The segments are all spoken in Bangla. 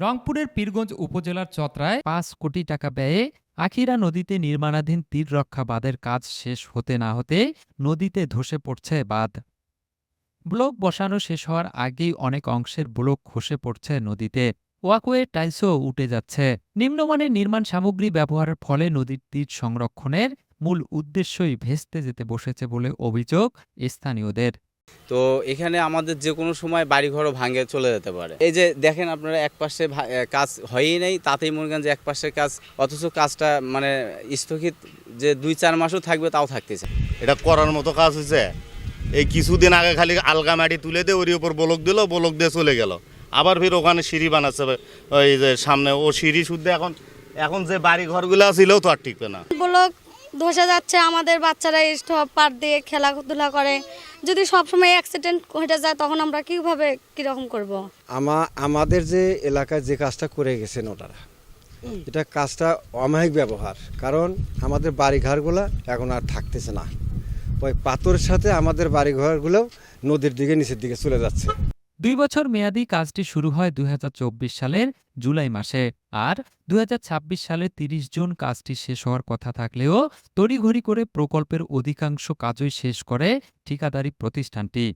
রংপুরের পীরগঞ্জ উপজেলার চত্রায় পাঁচ কোটি টাকা ব্যয়ে আখিরা নদীতে নির্মাণাধীন তীর রক্ষা বাঁধের কাজ শেষ হতে না হতে নদীতে ধসে পড়ছে বাঁধ। ব্লক বসানো শেষ হওয়ার আগেই অনেক অংশের ব্লক খসে পড়ছে নদীতে। ওয়াকওয়ে টাইলসও উঠে যাচ্ছে। নিম্নমানের নির্মাণ সামগ্রী ব্যবহারের ফলে নদীর তীর সংরক্ষণের মূল উদ্দেশ্যই ভেস্তে যেতে বসেছে বলে অভিযোগ স্থানীয়দের। তো এখানে আমাদের যে কোনো সময় বাড়িঘরও ভাঙে চলে যেতে পারে। এই যে দেখেন আপনারা এক পাশে ভা- কাজ হয়ই নেই তাতেই মনে করেন যে এক পাশের কাজ অথচ কাজটা মানে স্থগিত যে দুই চার মাসও থাকবে তাও থাকতেছে। এটা করার মতো কাজ হয়েছে। এই কিছুদিন আগে খালি আলগা মাটি তুলে দিয়ে ওর উপর বলক দিল বলক দিয়ে চলে গেল। আবার ফির ওখানে সিঁড়ি বানাচ্ছে ওই যে সামনে ও সিঁড়ি শুদ্ধ এখন এখন যে বাড়ি ঘরগুলো ছিল তো আর টিকবে না। ব্লক ধসে যাচ্ছে আমাদের বাচ্চারা স্টপ পার দিয়ে খেলাধুলা করে। যদি সবসময় অ্যাক্সিডেন্ট ঘটে যায় তখন আমরা কীভাবে কীরকম করব। আমা আমাদের যে এলাকায় যে কাজটা করে গেছেন ওনারা এটা কাজটা অমায়িক ব্যবহার। কারণ আমাদের বাড়িঘরগুলো এখন আর থাকতেছে না। ওই পাথরের সাথে আমাদের বাড়িঘরগুলোও নদীর দিকে নিচের দিকে চলে যাচ্ছে। দুই বছর মেয়াদী কাজটি শুরু হয় দুই হাজার চব্বিশ সালের জুলাই মাসে আর দুই সালের ৩০ জুন কাজটি শেষ হওয়ার কথা থাকলেও তড়িঘড়ি করে প্রকল্পের অধিকাংশ কাজই শেষ করে ঠিকাদারি প্রতিষ্ঠানটি।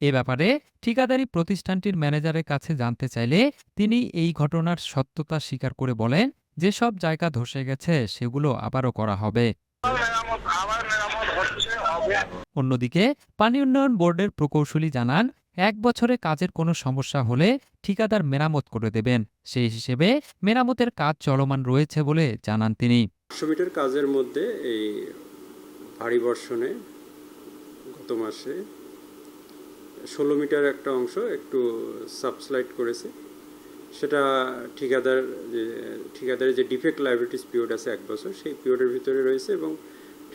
এ ব্যাপারে ঠিকাদারি প্রতিষ্ঠানটির ম্যানেজারের কাছে জানতে চাইলে তিনি এই ঘটনার সত্যতা স্বীকার করে বলেন, যেসব জায়গা ধসে গেছে সেগুলো আবারও করা হবে। অন্যদিকে পানি উন্নয়ন বোর্ডের প্রকৌশলী জানান এক বছরে কাজের কোনো সমস্যা হলে ঠিকাদার মেরামত করে দেবেন। সেই হিসেবে মেরামতের কাজ চলমান রয়েছে বলে জানান তিনি। মিটার কাজের মধ্যে এই ভারী বর্ষণে গত মাসে ষোলো মিটার একটা অংশ একটু সাবস্লাইড করেছে। সেটা ঠিকাদার যে ঠিকাদারের যে ডিফেক্ট লাইবিলিটিস পিরিয়ড আছে এক বছর সেই পিরিয়ডের ভিতরে রয়েছে এবং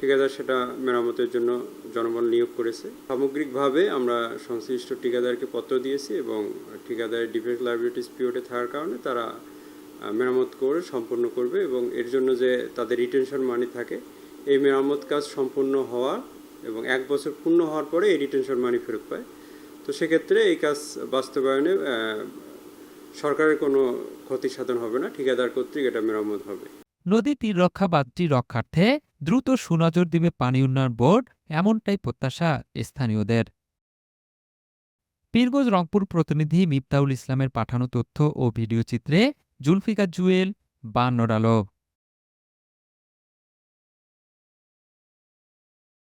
ঠিকাদার সেটা মেরামতের জন্য জনবল নিয়োগ করেছে। সামগ্রিকভাবে আমরা সংশ্লিষ্ট ঠিকাদারকে পত্র দিয়েছি এবং ঠিকাদারের ডিফেক্ট লাইবিলিটিস পিরিয়ডে থাকার কারণে তারা মেরামত করে সম্পন্ন করবে এবং এর জন্য যে তাদের রিটেনশন মানি থাকে, এই মেরামত কাজ সম্পন্ন হওয়া এবং এক বছর পূর্ণ হওয়ার পরে এই রিটেনশন মানি ফেরত পায়। তো সেক্ষেত্রে এই কাজ বাস্তবায়নে সরকারের কোনো ক্ষতি সাধন হবে না, ঠিকাদার কর্তৃক এটা মেরামত হবে। নদী তীর রক্ষা বাঁধটি রক্ষার্থে দ্রুত সুনজর দিবে পানি উন্নয়ন বোর্ড, এমনটাই প্রত্যাশা স্থানীয়দের। পীরগঞ্জ রংপুর প্রতিনিধি মিফতাউল ইসলামের পাঠানো তথ্য ও ভিডিওচিত্রে জুলফিকা জুয়েল, বান্নর আলো।